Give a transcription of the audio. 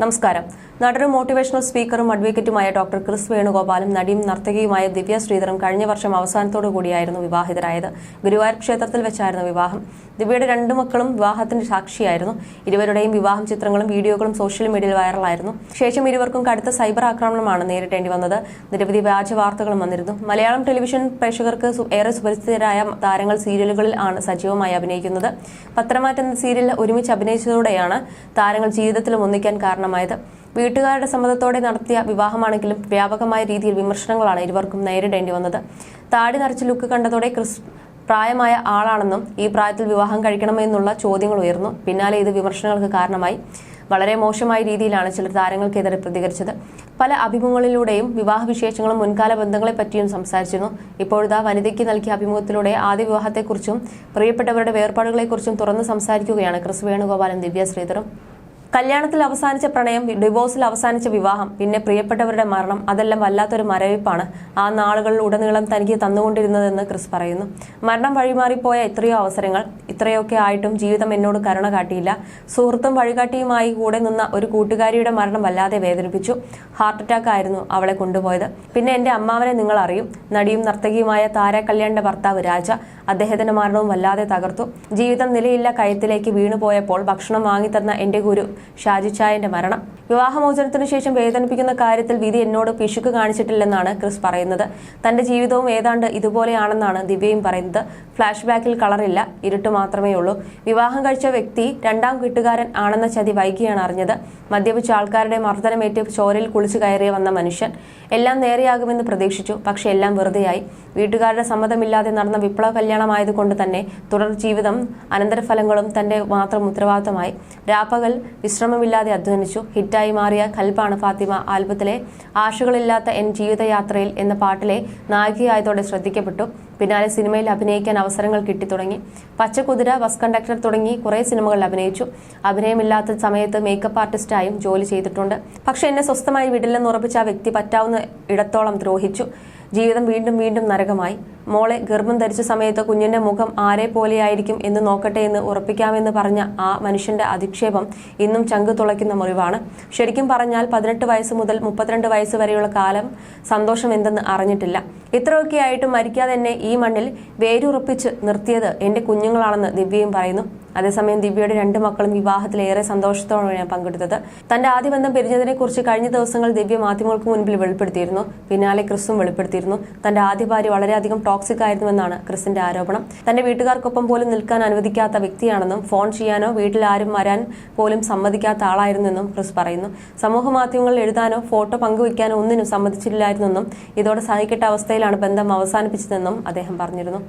നമസ്കാരം. നടനും മോട്ടിവേഷണൽ സ്പീക്കറും അഡ്വക്കേറ്റുമായ ഡോക്ടർ ക്രിസ് വേണുഗോപാലും നടിയും നർത്തകിയുമായ ദിവ്യ ശ്രീധറും കഴിഞ്ഞ വർഷം അവസാനത്തോടു കൂടിയായിരുന്നു വിവാഹിതരായത്. ഗുരുവായൂർ ക്ഷേത്രത്തിൽ വെച്ചായിരുന്നു വിവാഹം. ദിവ്യയുടെ രണ്ടു മക്കളും വിവാഹത്തിന്റെ സാക്ഷിയായിരുന്നു. ഇരുവരുടെയും വിവാഹം ചിത്രങ്ങളും വീഡിയോകളും സോഷ്യൽ മീഡിയയിൽ വൈറലായിരുന്നു ശേഷം ഇരുവർക്കും കടുത്ത സൈബർ ആക്രമണമാണ് നേരിടേണ്ടി വന്നത്. നിരവധി വ്യാജ വാർത്തകളും വന്നിരുന്നു. മലയാളം ടെലിവിഷൻ പ്രേക്ഷകർക്ക് ഏറെ സുപരിചിതരായ താരങ്ങൾ സീരിയലുകളിൽ ആണ് സജീവമായി അഭിനയിക്കുന്നത്. പത്രമാറ്റം എന്ന സീരിയലിൽ ഒരുമിച്ച് അഭിനയിച്ചതോടെയാണ് താരങ്ങൾ ജീവിതത്തിലും ഒന്നിക്കാൻ കാരണമായത്. വീട്ടുകാരുടെ സമ്മതത്തോടെ നടത്തിയ വിവാഹമാണെങ്കിലും വ്യാപകമായ രീതിയിൽ വിമർശനങ്ങളാണ് ഇരുവർക്കും നേരിടേണ്ടി വന്നത്. താടി നരച്ച ലുക്ക് കണ്ടതോടെ ക്രിസ് പ്രായമായ ആളാണെന്നും ഈ പ്രായത്തിൽ വിവാഹം കഴിക്കണമെന്നുള്ള ചോദ്യങ്ങൾ ഉയർന്നു. പിന്നാലെ ഇത് വിമർശനങ്ങൾക്ക് കാരണമായി. വളരെ മോശമായ രീതിയിലാണ് ചിലർ താരങ്ങൾക്കെതിരെ പ്രതികരിച്ചത്. പല അഭിമുഖങ്ങളിലൂടെയും വിവാഹ വിശേഷങ്ങളും മുൻകാല ബന്ധങ്ങളെ പറ്റിയും സംസാരിച്ചിരുന്നു. ഇപ്പോഴത്തെ വനിതയ്ക്ക് നൽകിയ അഭിമുഖത്തിലൂടെ ആദ്യ വിവാഹത്തെക്കുറിച്ചും പ്രിയപ്പെട്ടവരുടെ വേർപാടുകളെക്കുറിച്ചും തുറന്ന് സംസാരിക്കുകയാണ് ക്രിസ് വേണുഗോപാലും ദിവ്യ ശ്രീധറും. കല്യാണത്തിൽ അവസാനിച്ച പ്രണയം ഡിവോഴ്സിൽ അവസാനിച്ച വിവാഹം പിന്നെ പ്രിയപ്പെട്ടവരുടെ മരണം അതെല്ലാം വല്ലാത്തൊരു മരവിപ്പാണ് ആ നാളുകളിൽ ഉടനീളം തനിക്ക് തന്നുകൊണ്ടിരുന്നതെന്ന് ക്രിസ് പറയുന്നു. മരണം വഴിമാറിപ്പോയ എത്രയോ അവസരങ്ങൾ ഇത്രയൊക്കെ ആയിട്ടും ജീവിതം എന്നോട് കരുണ കാട്ടിയില്ല. സുഹൃത്തും വഴികാട്ടിയുമായി കൂടെ നിന്ന ഒരു കൂട്ടുകാരിയുടെ മരണം വല്ലാതെ വേദനിപ്പിച്ചു. ഹാർട്ട് അറ്റാക്ക് ആയിരുന്നു അവളെ കൊണ്ടുപോയത്. പിന്നെ എന്റെ അമ്മാവനെ നിങ്ങൾ അറിയും. നടിയും നർത്തകിയുമായ താര കല്യാണിന്റെ ഭർത്താവ് രാജ അദ്ദേഹത്തിന്റെ മരണവും വല്ലാതെ തകർത്തു. ജീവിതം നിലയില്ല കയത്തിലേക്ക് വീണുപോയപ്പോൾ ഭക്ഷണം വാങ്ങിത്തന്ന എന്റെ ഗുരു ഷാജിച്ചായന്റെ മരണം. വിവാഹമോചനത്തിനു ശേഷം വേദനിപ്പിക്കുന്ന കാര്യത്തിൽ വിധി എന്നോട് പിശുക്ക് കാണിച്ചിട്ടില്ലെന്നാണ് ക്രിസ് പറയുന്നത്. തന്റെ ജീവിതവും ഏതാണ്ട് ഇതുപോലെയാണെന്നാണ് ദിവ്യയും പറയുന്നത്. ഫ്ലാഷ് ബാക്കിൽ കളറില്ല ഇരുട്ട് മാത്രമേ ഉള്ളൂ. വിവാഹം കഴിച്ച വ്യക്തി രണ്ടാം വീട്ടുകാരൻ ആണെന്ന ചതി വൈകിയാണ് അറിഞ്ഞത്. മദ്യപിച്ച ആൾക്കാരുടെ മർദ്ദനമേറ്റ് ചോരയിൽ കുളിച്ചു കയറി വന്ന മനുഷ്യൻ എല്ലാം നേരെയാകുമെന്ന് പ്രതീക്ഷിച്ചു. പക്ഷെ എല്ലാം വെറുതെയായി. വീട്ടുകാരുടെ സമ്മതമില്ലാതെ നടന്ന വിപ്ലവ കല്യാണമായതുകൊണ്ട് തന്നെ തുടർ ജീവിതം അനന്തരഫലങ്ങളും തന്റെ മാത്രം ഉത്തരവാദിത്തമായി. രാപ്പകൽ വിശ്രമമില്ലാതെ അധ്വാനിച്ചു. ഹിറ്റായി മാറിയ കൽപ്പാണ് ഫാത്തിമ ആൽബത്തിലെ ആശകളില്ലാത്ത എൻ ജീവിതയാത്രയിൽ എന്ന പാട്ടിലെ നായികയായതോടെ ശ്രദ്ധിക്കപ്പെട്ടു. പിന്നാലെ സിനിമയിൽ അഭിനയിക്കാൻ അവസരങ്ങൾ കിട്ടിത്തുടങ്ങി പച്ചക്കുതിര ബസ് കണ്ടക്ടർ തുടങ്ങി കുറെ സിനിമകളിൽ അഭിനയിച്ചു. അഭിനയമില്ലാത്ത സമയത്ത് മേക്കപ്പ് ആർട്ടിസ്റ്റായും ജോലി ചെയ്തിട്ടുണ്ട്. പക്ഷെ എന്നെ സ്വസ്ഥമായി വിടില്ലെന്ന് ഉറപ്പിച്ച ആ വ്യക്തി പറ്റാവുന്ന ഇടത്തോളം ദ്രോഹിച്ചു. ജീവിതം വീണ്ടും വീണ്ടും നരകമായി. മോളെ ഗർഭം ധരിച്ച സമയത്ത് കുഞ്ഞിന്റെ മുഖം ആരെ പോലെയായിരിക്കും എന്ന് നോക്കട്ടെ എന്ന് ഉറപ്പിക്കാമെന്ന് പറഞ്ഞ ആ മനുഷ്യന്റെ അധിക്ഷേപം ഇന്നും ചങ്ക് തുളയ്ക്കുന്ന മുറിവാണ്. ശരിക്കും പറഞ്ഞാൽ പതിനെട്ട് വയസ്സ് മുതൽ മുപ്പത്തിരണ്ട് വയസ്സ് വരെയുള്ള കാലം സന്തോഷം എന്തെന്ന് അറിഞ്ഞിട്ടില്ല. ഇത്രയൊക്കെ ആയിട്ടും മരിക്കാതെ എന്നെ ഈ മണ്ണിൽ വേരുറപ്പിച്ച് നിർത്തിയത് എന്റെ കുഞ്ഞുങ്ങളാണെന്ന് ദിവ്യയും പറയുന്നു. അതേസമയം ദിവ്യയുടെ രണ്ട് മക്കളും വിവാഹത്തിൽ ഏറെ സന്തോഷത്തോടെയാണ് പങ്കെടുത്തത്. തന്റെ ആദ്യ ബന്ധം പിരിഞ്ഞതിനെ കുറിച്ച് കഴിഞ്ഞ ദിവസങ്ങൾ ദിവ്യ മാധ്യമങ്ങൾക്ക് മുൻപിൽ വെളിപ്പെടുത്തിയിരുന്നു. പിന്നാലെ ക്രിസ്തും വെളിപ്പെടുത്തിയിരുന്നു. തന്റെ ആദ്യ ഭാര്യ വളരെയധികം ടോക്സിക് ആയിരുന്നുവെന്നാണ് ക്രിസിന്റെ ആരോപണം. തന്റെ വീട്ടുകാർക്കൊപ്പം പോലും നിൽക്കാൻ അനുവദിക്കാത്ത വ്യക്തിയാണെന്നും ഫോൺ ചെയ്യാനോ വീട്ടിൽ ആരും വരാൻ പോലും സമ്മതിക്കാത്ത ആളായിരുന്നെന്നും ക്രിസ് പറയുന്നു. സമൂഹ മാധ്യമങ്ങളിൽ എഴുതാനോ ഫോട്ടോ പങ്കുവയ്ക്കാനോ ഒന്നിനും സമ്മതിച്ചില്ലായിരുന്നെന്നും ഇതോടെ സഹിക്കെട്ട അവസ്ഥയിലാണ് ബന്ധം അവസാനിപ്പിച്ചതെന്നും അദ്ദേഹം പറഞ്ഞിരുന്നു.